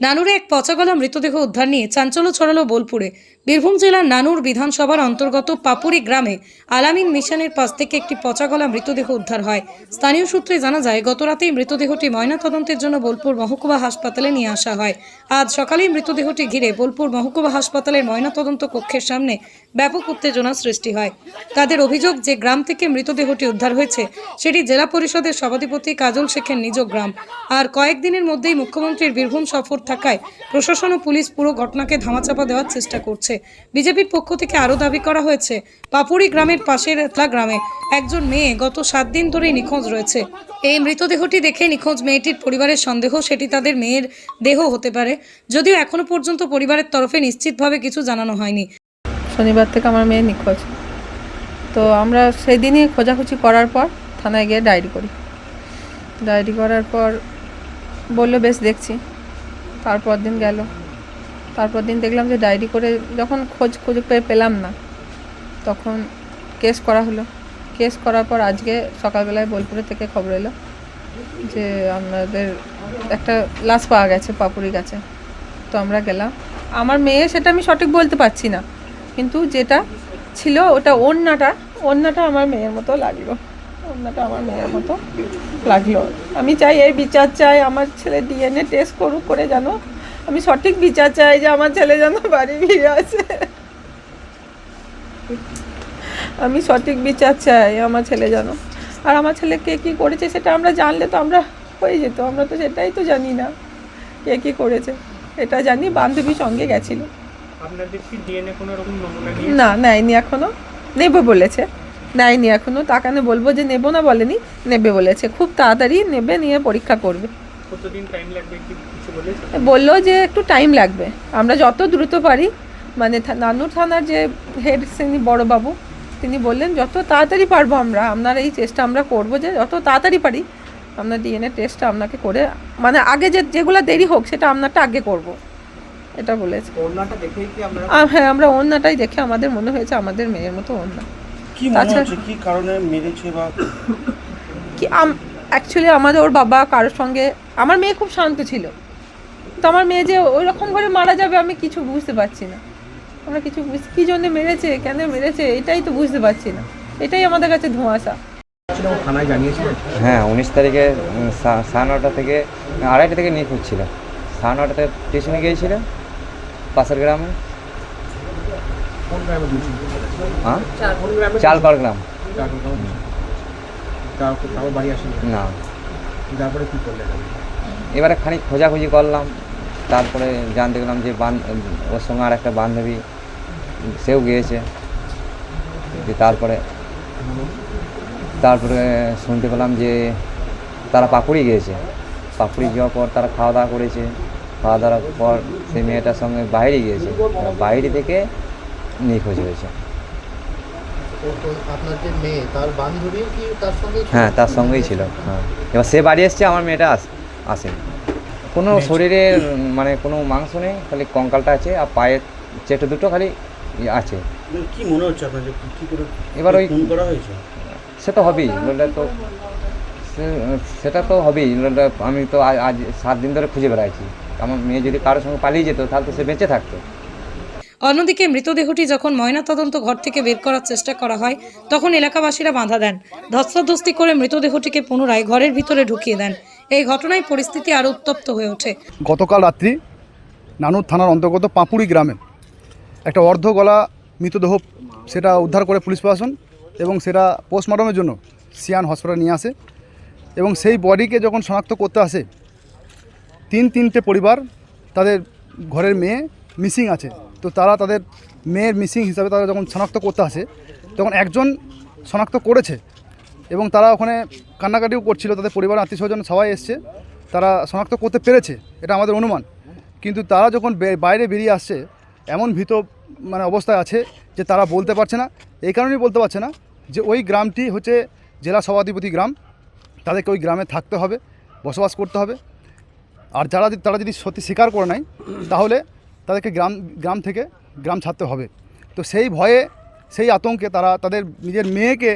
নানুরে এক পচাগলা মৃতদেহ উদ্ধার নিয়ে চাঞ্চল্য ছড়ালো বোলপুরে। বীরভূম জেলার নানুর বিধানসভার অন্তর্গত পাপুরি গ্রামে আলামিন মিশনের পাশ থেকে একটি পচাগলা মৃতদেহ উদ্ধার হয়। স্থানীয় সূত্রে জানা যায়, গতরাতেই মৃতদেহটি ময়নাতদন্তের জন্য বোলপুর মহকুমা হাসপাতালে নিয়ে আসা হয়। আজ সকালেই মৃতদেহটি ঘিরে বোলপুর মহকুমা হাসপাতালের ময়নাতদন্ত কক্ষের সামনে ব্যাপক উত্তেজনা সৃষ্টি হয়। তাদের অভিযোগ যে গ্রাম থেকে মৃতদেহটি উদ্ধার হয়েছে, সেটি জেলা পরিষদের সভাধিপতি কাজল শেখের নিজ গ্রাম। আর কয়েকদিনের মধ্যেই মুখ্যমন্ত্রীর বীরভূম সফর থাকায় প্রশাসন ও পুলিশ পুরো ঘটনাকে ধামাচাপা দেওয়ার চেষ্টা করছে। বিজেপির পক্ষ থেকে আরও দাবি করা হয়েছে, পাপুরি গ্রামের পাশের এতলা গ্রামে একজন মেয়ে গত সাত দিন ধরেই নিখোঁজ রয়েছে। এই মৃতদেহটি দেখে নিখোঁজ মেয়েটির পরিবারের সন্দেহ, সেটি তাদের মেয়ের দেহ হতে পারে, যদিও এখনও পর্যন্ত পরিবারের তরফে নিশ্চিতভাবে কিছু জানানো হয়নি। শনিবার থেকে আমার মেয়ে নিখোঁজ। তো আমরা সেই দিনই খোঁজাখুঁজি করার পর থানায় গিয়ে ডায়েরি করি। ডায়েরি করার পর বলল, বেশ, দেখছি। তারপর দিন গেল। তারপর দিন দেখলাম যে ডায়েরি করে যখন খোঁজ খোঁজ পেয়ে পেলাম না, তখন কেস করা হলো। কেস করার পর আজকে সকালবেলায় বোলপুরে থেকে খবর এলো যে আপনাদের একটা লাশ পাওয়া গেছে পাপুরি গাছে। তো আমরা গেলাম। আমার মেয়ে সেটা আমি সঠিক বলতে পারছি না। কিন্তু যেটা ছিল ওটা ওড়নাটা ওড়নাটা আমার মেয়ের মতো লাগল। ওড়নাটা আমার মেয়ের মতো লাগল। আমি চাই এই বিচার চাই আমার ছেলে ডিএনএ টেস্ট করুক করে জানো আমি সঠিক বিচার চাই যে আমার ছেলে যেন বাড়ি ফিরে আসে। আমি সঠিক বিচার চাই আমার ছেলে যেন। আর আমার ছেলে কে কী করেছে সেটা আমরা জানলে তো আমরা হয়ে যেত আমরা তো সেটাই তো জানি না কে কী করেছে। এটা জানি বান্ধবী সঙ্গে গেছিল। না নেয়নি এখনও। নেবে বলেছে। নেয়নি এখনও। তাকানে বলব যে নেব না বলেনি নেবে বলেছে। খুব তাড়াতাড়ি নেবে নিয়ে পরীক্ষা করবে। বলল যে একটু টাইম লাগবে। আমরা যত দ্রুত পারি মানে নানুর থানার যে হেড শ্রেণি বড়বাবু তিনি বললেন যত তাড়াতাড়ি পারব আমরা আপনার এই চেষ্টা আমরা করব যে যত তাড়াতাড়ি পারি আপনার ডিএনএ টেস্টটা আপনাকে করে মানে আগে যে যেগুলো দেরি হোক সেটা আপনারটা আগে করব। এটা বলেছে। হ্যাঁ আমরা ওড়নাটাই দেখে আমাদের মনে হয়েছে আমাদের মেয়ের মতো ওড়না। কি মনে হচ্ছে? কি কারণে মেরেছে বা কি অ্যাকচুয়ালি আমাদের ওর বাবা কারোর সঙ্গে আমার মেয়ে খুব শান্ত ছিল। তো আমার মেয়ে যে ওই রকম করে মারা যাবে আমি কিছু বুঝতে পারছি না। আমরা কিছু কী জন্য মেরেছে কেন মেরেছে এটাই তো বুঝতে পারছি না। এটাই আমাদের কাছে ধোঁয়াশা। হ্যাঁ উনিশ তারিখে সা- সাড়ে নটা থেকে আড়াইটা থেকে নিখোঁজ ছিল সাড়ে নটাতে স্টেশনে গিয়েছিলেন পাশের গ্রামে। কোন হ্যাঁ? কোন গ্রামে না। তারপরে কি করলেন এবারে খানিক খোঁজাখুঁজি করলাম। তারপরে জানতে গেলাম যে বান ওর সঙ্গে আর একটা বান্ধবী সেও গিয়েছে। তারপরে তারপরে শুনতে পেলাম যে তারা পাকুড়ি গিয়েছে। পাকুড়ি যাওয়ার পর তারা খাওয়া দাওয়া করেছে। খাওয়া দাওয়ার পর সেই মেয়েটার সঙ্গে বাইরে গিয়েছে। বাইরে থেকে নিখোঁজ হয়েছে। আপনার যে মেয়ে তার বান্ধবী কি তার সঙ্গে হ্যাঁ তার সঙ্গেই ছিল। হ্যাঁ। এবার সে বাড়ি এসছে আমার মেয়েটা আস আসেনি কোনো শরীরে উম, মানে কোনো মাংস নেই খালি কঙ্কালটা আছে আর পায়ের চেটে দুটো খালি ইয়ে আছে। কি মনে হচ্ছে আপনার কি করে এবার ওই খুন করা হয়েছে? সে তো হবেই নইলে তো সে- সেটা তো হবেই নইলে আমি তো আজ আজ সাত দিন ধরে খুঁজে বেড়াইছি আমার মেয়ে যদি কারোর সঙ্গে পালিয়ে যেত তাহলে তো সে বেঁচে থাকতো। অন্যদিকে মৃতদেহটি যখন ময়নাতদন্ত ঘর থেকে বের করার চেষ্টা করা হয়, তখন এলাকাবাসীরা বাধা দেন। ধস্তাধস্তি করে মৃতদেহটিকে পুনরায় ঘরের ভিতরে ঢুকিয়ে দেন। এই ঘটনায় পরিস্থিতি আরও উত্তপ্ত হয়ে ওঠে। গতকাল রাত্রি নানুর থানার অন্তর্গত পাঁপুড়ি গ্রামে একটা অর্ধগলা মৃতদেহ সেটা উদ্ধার করে পুলিশ প্রশাসন এবং সেটা পোস্টমর্টমের জন্য সিয়ান হসপিটালে নিয়ে আসে এবং সেই বডিকে যখন শনাক্ত করতে আসে, তিন তিনটে পরিবার, তাদের ঘরের মেয়ে মিসিং আছে। তো তারা তাদের মেয়ের মিসিং হিসাবে তারা যখন শনাক্ত করতে আসে, তখন একজন শনাক্ত করেছে এবং তারা ওখানে কান্নাকাটিও করছিল, তাদের পরিবার আত্মীয় স্বজন সবাই এসছে, তারা শনাক্ত করতে পেরেছে, এটা আমাদের অনুমান। কিন্তু তারা যখন বাইরে বেরিয়ে আসছে, এমন ভীত মানে অবস্থায় আছে যে তারা বলতে পারছে না। এই কারণেই বলতে পারছে না যে ওই গ্রামটি হচ্ছে জেলা সভাধিপতি গ্রাম, তাদেরকে ওই গ্রামে থাকতে হবে, বসবাস করতে হবে। আর যারা তারা যদি সত্যি স্বীকার করে নেয়, তাহলে তাদেরকে গ্রাম গ্রাম থেকে গ্রাম ছাড়তে হবে। তো সেই ভয়ে, সেই আতঙ্কে তারা তাদের নিজের মেয়েকে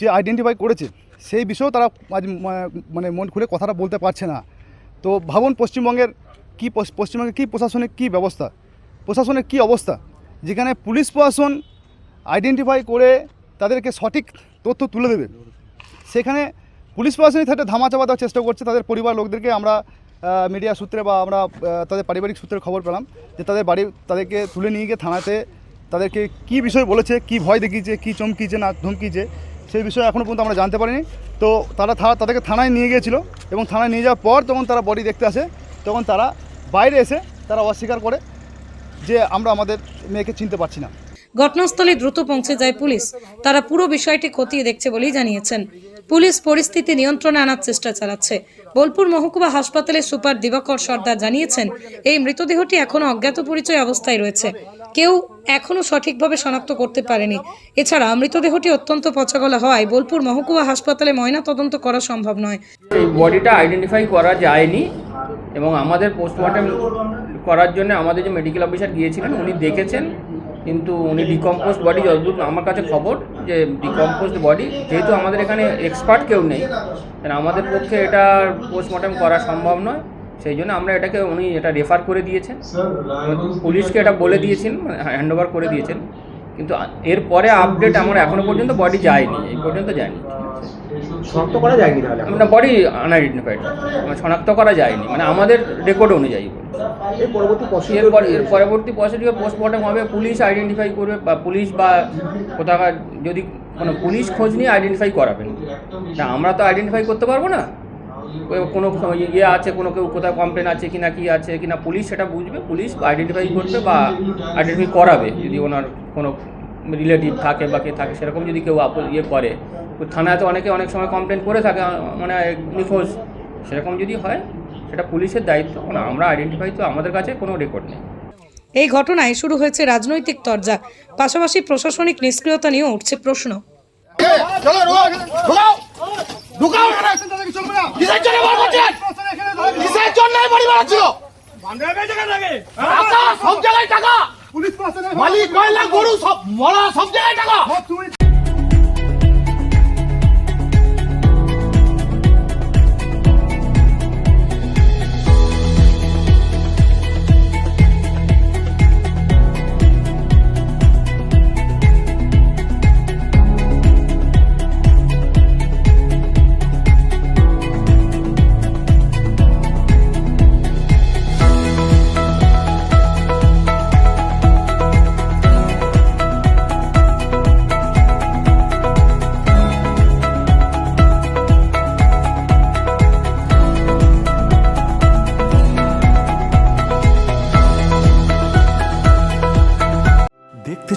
যে আইডেন্টিফাই করেছে, সেই বিষয়েও তারা আজ মানে মন খুলে কথাটা বলতে পারছে না। তো ভাবুন পশ্চিমবঙ্গের কী পশ্চিমবঙ্গের কী প্রশাসনিক কী ব্যবস্থা? প্রশাসনের কী অবস্থা? যেখানে পুলিশ প্রশাসন আইডেন্টিফাই করে তাদেরকে সঠিক তথ্য তুলে দেবে। সেখানে পুলিশ প্রশাসনিক ক্ষেত্রে ধামা চাপা দেওয়ার চেষ্টা করছে, তাদের পরিবার লোকদেরকে আমরা মিডিয়া সূত্রে বা আমরা তাদের পারিবারিক সূত্রে খবর পেলাম যে তাদের বাড়ি তাদেরকে তুলে নিয়ে গিয়ে থানাতে তাদেরকে কী বিষয় বলেছে, কী ভয় দেখিয়েছে, কী চমকিয়েছে না ধমকিয়েছে, সেই বিষয়ে এখনও পর্যন্ত আমরা জানতে পারিনি। তো তারা তাদেরকে থানায় নিয়ে গিয়েছিল এবং থানায় নিয়ে যাওয়ার পর তখন তারা বডি দেখতে আসে, তখন তারা বাইরে এসে তারা অস্বীকার করে যে আমরা আমাদের মেয়েকে চিনতে পারছি না। ঘটনাস্থলে দ্রুত পৌঁছে যায় পুলিশ। তারা পুরো বিষয়টি খতিয়ে দেখছে বলেই জানিয়েছেন। পুলিশ পরিস্থিতি নিয়ন্ত্রণে আনার চেষ্টা চালাচ্ছে। বোলপুর মহকুমা হাসপাতালের সুপার দিবাকর সর্দার জানিয়েছেন, এই মৃতদেহটি এখনও অজ্ঞাত পরিচয় অবস্থায় রয়েছে। কেউ এখনও সঠিকভাবে শনাক্ত করতে পারেনি। এছাড়া মৃতদেহটি অত্যন্ত পচাগলা হওয়ায় বোলপুর মহকুমা হাসপাতালে ময়না তদন্ত করা সম্ভব নয়। বডিটা আইডেন্টিফাই করা যায়নি এবং আমাদের পোস্টমর্টম করার জন্য আমাদের যে মেডিকেল অফিসার গিয়েছিলেন, উনি দেখেছেন। কিন্তু উনি ডিকম্পোস্ট বডি যতদূর আমার কাছে খবর যে ডিকম্পোস্ট বডি যেহেতু আমাদের এখানে এক্সপার্ট কেউ নেই আমাদের পক্ষে এটা পোস্টমর্টম করা সম্ভব নয়। সেই জন্য আমরা এটাকে উনি এটা রেফার করে দিয়েছেন। পুলিশকে এটা বলে দিয়েছেন হ্যান্ড ওভার করে দিয়েছেন। কিন্তু এরপরে আপডেট আমার এখনও পর্যন্ত বডি যায়নি, এই পর্যন্ত যায়নি। শনাক্ত করা যায়নি তাহলে আমরা বডি আনআইডেন্টিফাইড শনাক্ত করা যায়নি। মানে আমাদের রেকর্ড অনুযায়ী। এর পরবর্তী এর পর এর পরবর্তী প্রসিডিওর পোস্টমর্টম হবে পুলিশ আইডেন্টিফাই করবে বা পুলিশ বা কোথাকার যদি কোনো পুলিশ খোঁজ নিয়ে আইডেন্টিফাই করাবেন। না আমরা তো আইডেন্টিফাই করতে পারব না। কোনো ইয়ে আছে কোনো কেউ কোথাও কমপ্লেন আছে কি না কি আছে কি না পুলিশ সেটা বুঝবে পুলিশ আইডেন্টিফাই করবে বা আইডেন্টিফাই করাবে যদি ওনার কোনো রিলেটিভ থাকে বা কে থাকে সেরকম যদি কেউ আপ- ইয়ে করে থানায় তো অনেকে অনেক সময় কমপ্লেন করে থাকে মানে নিখোঁজ সেরকম যদি হয় সেটা পুলিশের দায়িত্ব। আমরা আইডেন্টিফাই তো আমাদের কাছে কোনো রেকর্ড নেই। এই ঘটনায় শুরু হয়েছে রাজনৈতিক তরজা পাশাপাশি প্রশাসনিক নিষ্ক্রিয়তা নিয়েও উঠছে প্রশ্ন। দেখতে